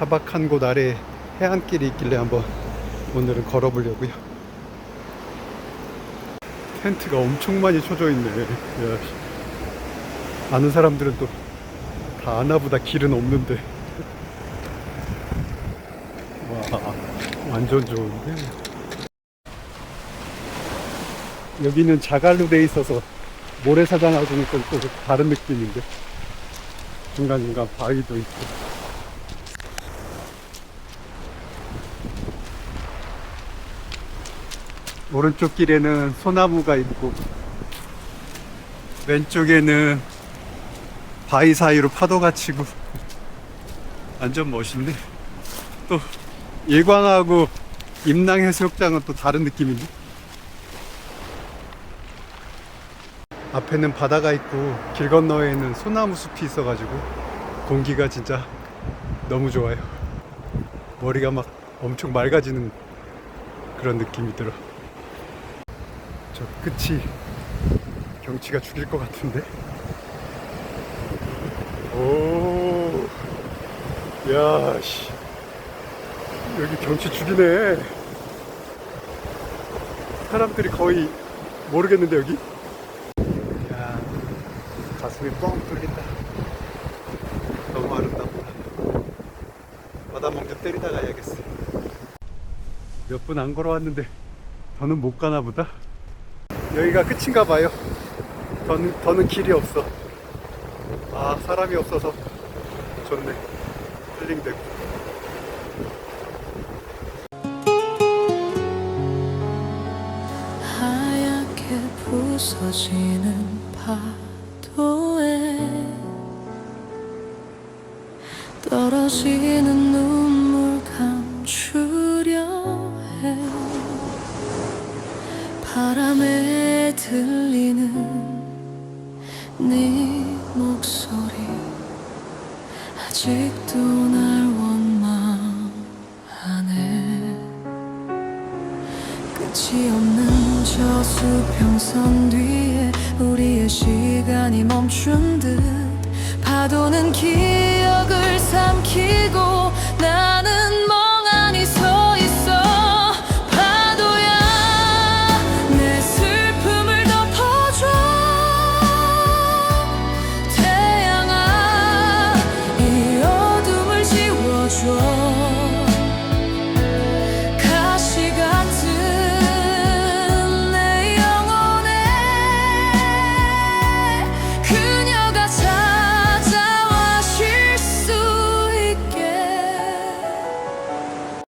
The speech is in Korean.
차박한 곳 아래 해안길이 있길래 한번 오늘은 걸어보려고요. 텐트가 엄청 많이 쳐져 있네. 야, 씨. 아는 사람들은 또 다 아나보다 길은 없는데. 와, 완전 좋은데. 여기는 자갈로 돼 있어서 모래사장하고는 또, 또 다른 느낌인데. 중간중간 바위도 있고. 오른쪽 길에는 소나무가 있고, 왼쪽에는 바위 사이로 파도가 치고, 완전 멋있네. 또, 예광하고 임낭해수욕장은 또 다른 느낌인데. 앞에는 바다가 있고 길 건너에는 소나무 숲이 있어가지고 공기가 진짜 너무 좋아요. 머리가 막 엄청 맑아지는 그런 느낌이 들어. 저 끝이 경치가 죽일 것 같은데. 오, 야, 씨. 여기 경치 죽이네. 사람들이 거의 모르겠는데 여기? 야, 가슴이 뻥 뚫린다. 너무 아름답다. 바다멍 좀 때리다 가야겠어. 몇 분 안 걸어왔는데 더는 못 가나 보다. 여기가 끝인가 봐요. 더는, 더는 길이 없어. 아, 사람이 없어서 좋네. 힐링되고. 하얗게 부서지는 파도에 떨어지는 바람에 들리는 네 목소리. 아직도 날 원망하네. 끝이 없는 저 수평선 뒤에 우리의 시간이 멈춘 듯 파도는 기억을 사